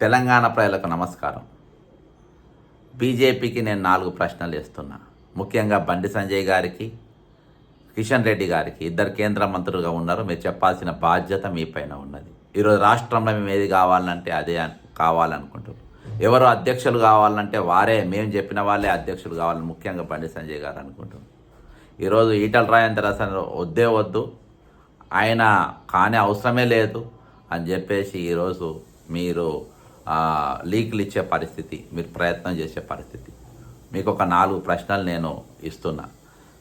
తెలంగాణ ప్రజలకు నమస్కారం. బీజేపీకి నేను నాలుగు ప్రశ్నలు ఇస్తున్నా ముఖ్యంగా బండి సంజయ్ గారికి కిషన్ రెడ్డి గారికి ఇద్దరు కేంద్ర మంత్రులుగా ఉన్నారు. మీరు చెప్పాల్సిన బాధ్యత మీ పైన ఉన్నది. ఈరోజు రాష్ట్రంలో మేము ఏది కావాలంటే అదే కావాలనుకుంటున్నాం. ఎవరు అధ్యక్షులు కావాలంటే వారే మేము చెప్పిన వాళ్ళే అధ్యక్షులు కావాలని ముఖ్యంగా బండి సంజయ్ గారు అనుకుంటున్నారు ఈరోజు ఈటల రాజేంద్ర వద్దే వద్దు. ఆయన కానే అవసరమే లేదు అని చెప్పేసి ఈరోజు మీరు లీకులు ఇచ్చే పరిస్థితి మీరు ప్రయత్నం చేసే పరిస్థితి. మీకు ఒక నాలుగు ప్రశ్నలు నేను ఇస్తున్నా.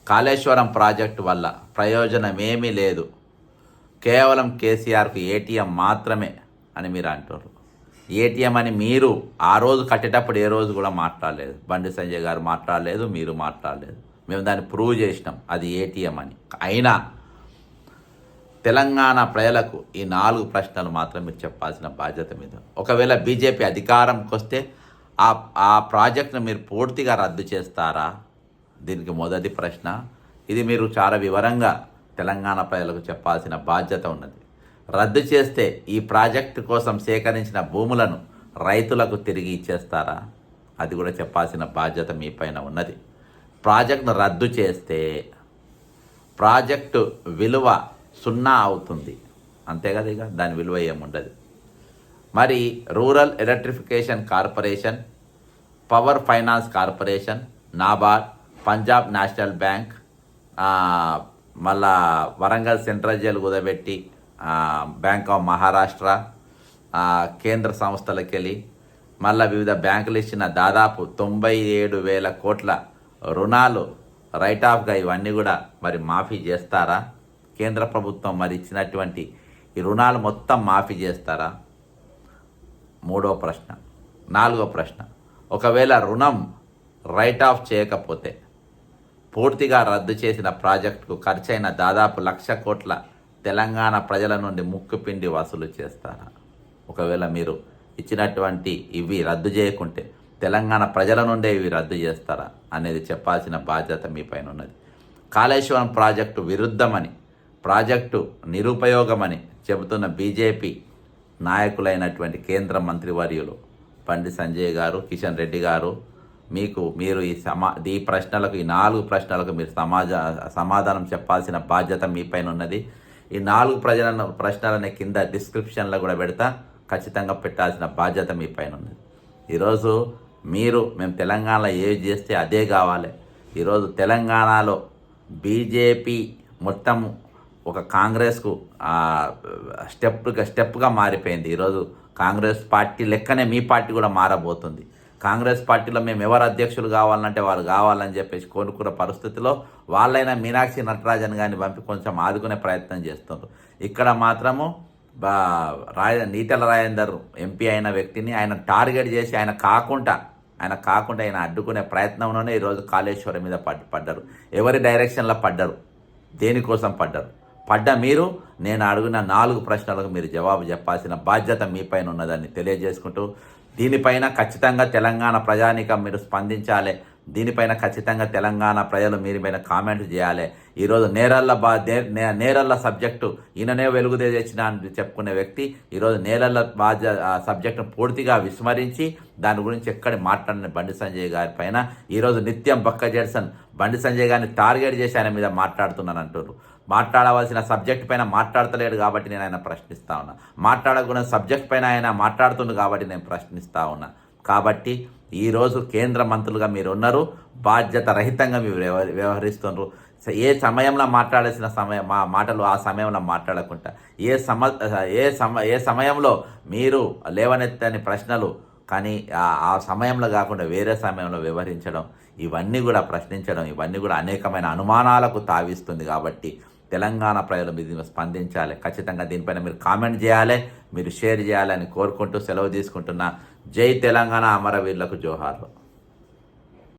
కాళేశ్వరం ప్రాజెక్టు వల్ల ప్రయోజనం ఏమీ లేదు. కేవలం కేసీఆర్కు ఏటీఎం మాత్రమే అని మీరు అంటారు ఏటీఎం అని మీరు ఆ రోజు కట్టేటప్పుడు ఏ రోజు కూడా మాట్లాడలేదు. బండి సంజయ్ గారు మాట్లాడలేదు మీరు మాట్లాడలేదు. మేము దాన్ని ప్రూవ్ చేసినాం అది ఏటీఎం అని. అయినా తెలంగాణ ప్రజలకు ఈ నాలుగు ప్రశ్నలు మాత్రం మీరు చెప్పాల్సిన బాధ్యత మీద. ఒకవేళ బీజేపీ అధికారంకి వస్తే ఆ ఆ ప్రాజెక్ట్ను మీరు పూర్తిగా రద్దు చేస్తారా? దీనికి మొదటి ప్రశ్న. ఇది మీరు చాలా వివరంగా తెలంగాణ ప్రజలకు చెప్పాల్సిన బాధ్యత ఉన్నది. రద్దు చేస్తే ఈ ప్రాజెక్టు కోసం సేకరించిన భూములను రైతులకు తిరిగి ఇచ్చేస్తారా? అది కూడా చెప్పాల్సిన బాధ్యత మీ పైన ఉన్నది. ప్రాజెక్టును రద్దు చేస్తే ప్రాజెక్టు విలువ సున్నా అవుతుంది. అంతే కదా ఇక? దాని విలువ ఏముండదు. మరి rural electrification corporation power finance corporation NABARD Punjab national bank మళ్ళా వరంగల్ సెంట్రల్ జైలు కుదబెట్టి బ్యాంక్ ఆఫ్ మహారాష్ట్ర కేంద్ర సంస్థలకు వెళ్ళి మళ్ళా వివిధ బ్యాంకులు ఇచ్చిన దాదాపు తొంభై ఏడు వేల కోట్ల రుణాలు రైట్ ఆఫ్గా ఇవన్నీ కూడా మరి మాఫీ చేస్తారా? కేంద్ర ప్రభుత్వం మరి ఇచ్చినటువంటి ఈ రుణాలు మొత్తం మాఫీ చేస్తారా? మూడో ప్రశ్న. నాలుగో ప్రశ్న. ఒకవేళ రుణం రైట్ ఆఫ్ చేయకపోతే పూర్తిగా రద్దు చేసిన ప్రాజెక్టుకు ఖర్చైన దాదాపు లక్ష కోట్ల తెలంగాణ ప్రజల నుండి ముక్కుపిండి వసూలు చేస్తారా? ఒకవేళ మీరు ఇచ్చినటువంటి ఇవి రద్దు చేయకుంటే తెలంగాణ ప్రజల నుండే ఇవి రద్దు చేస్తారా అనేది చెప్పాల్సిన బాధ్యత మీ పైన ఉన్నది. కాళేశ్వరం ప్రాజెక్టు విరుద్ధమని ప్రాజెక్టు నిరుపయోగమని చెబుతున్న బీజేపీ నాయకులైనటువంటి కేంద్ర మంత్రివర్యులు బండి సంజయ్ గారు కిషన్ రెడ్డి గారు మీకు మీరు ఈ సమా ఈ ప్రశ్నలకు ఈ నాలుగు ప్రశ్నలకు మీరు సమాజ సమాధానం చెప్పాల్సిన బాధ్యత మీపైన ఉన్నది. ఈ నాలుగు ప్రజలను ప్రశ్నలని కింద డిస్క్రిప్షన్లో కూడా పెడతా ఖచ్చితంగా పెట్టాల్సిన బాధ్యత మీపైన ఉన్నది. ఈరోజు మీరు మేము తెలంగాణలో ఏవి చేస్తే అదే కావాలి. ఈరోజు తెలంగాణలో బీజేపీ మొత్తము ఒక కాంగ్రెస్కు స్టెప్గా స్టెప్గా మారిపోయింది. ఈరోజు కాంగ్రెస్ పార్టీ లెక్కనే మీ పార్టీ కూడా మారబోతుంది. కాంగ్రెస్ పార్టీలో మేము ఎవరు అధ్యక్షులు కావాలంటే వాళ్ళు కావాలని చెప్పేసి కోరుకున్న పరిస్థితిలో వాళ్ళైనా మీనాక్షి నటరాజన్ గారిని పంపి కొంచెం ఆదుకునే ప్రయత్నం చేస్తున్నారు ఇక్కడ మాత్రము రాయ నీటల రాజేందర్ ఎంపీ అయిన వ్యక్తిని ఆయన టార్గెట్ చేసి ఆయన కాకుండా ఆయన కాకుండా ఆయన అడ్డుకునే ప్రయత్నంలోనే ఈరోజు కాళేశ్వరం మీద పడ్ పడ్డారు. ఎవరి డైరెక్షన్లో పడ్డారు? దేనికోసం పడ్డారు? పడ్డ మీరు నేను అడిగిన నాలుగు ప్రశ్నలకు మీరు జవాబు చెప్పాల్సిన బాధ్యత మీపైన ఉన్నదని తెలియజేసుకుంటూ దీనిపైన ఖచ్చితంగా తెలంగాణ ప్రజానికం మీరు స్పందించాలి దీనిపైన ఖచ్చితంగా తెలంగాణ ప్రజలు మీరు మీద కామెంట్ చేయాలి. ఈరోజు నేరల్ల బా నే- నే- నేరల్ల సబ్జెక్టు ఈయననే వెలుగుదే తెచ్చిన అని చెప్పుకునే వ్యక్తి ఈరోజు నేరల్ల బాధ్య సబ్జెక్టును పూర్తిగా విస్మరించి దాని గురించి ఎక్కడ మాట్లాడిన బండి సంజయ్ గారి పైన ఈరోజు నిత్యం బక్క జెడ్సన్ బండి సంజయ్ గారిని టార్గెట్ చేసి ఆయన మీద మాట్లాడుతున్నాను అంటున్నారు మాట్లాడవలసిన సబ్జెక్ట్ పైన మాట్లాడతలేడు కాబట్టి నేను ఆయన ప్రశ్నిస్తా ఉన్నా. మాట్లాడకుండా సబ్జెక్ట్ పైన ఆయన మాట్లాడుతుంది కాబట్టి నేను ప్రశ్నిస్తా ఉన్నా. కాబట్టి ఈరోజు కేంద్ర మంత్రులుగా మీరు ఉన్నారు బాధ్యత రహితంగా మీరు వ్యవ- వ్యవహరిస్తున్నారు ఏ సమయంలో మాట్లాడాల్సిన సమయం మా మాటలు ఆ సమయంలో మాట్లాడకుండా ఏ సమ ఏ సమ ఏ సమయంలో మీరు లేవనెత్తని ప్రశ్నలు కానీ ఆ- ఆ సమయంలో కాకుండా వేరే సమయంలో వివరించడం ఇవన్నీ కూడా ప్రశ్నించడం ఇవన్నీ కూడా అనేకమైన అనుమానాలకు తావిస్తుంది కాబట్టి తెలంగాణ ప్రజలు మీరు స్పందించాలి. ఖచ్చితంగా దీనిపైన మీరు కామెంట్ చేయాలి. మీరు షేర్ చేయాలని కోరుకుంటూ సెలవు తీసుకుంటున్నా జై తెలంగాణ అమరవీరులకు జోహార్లు.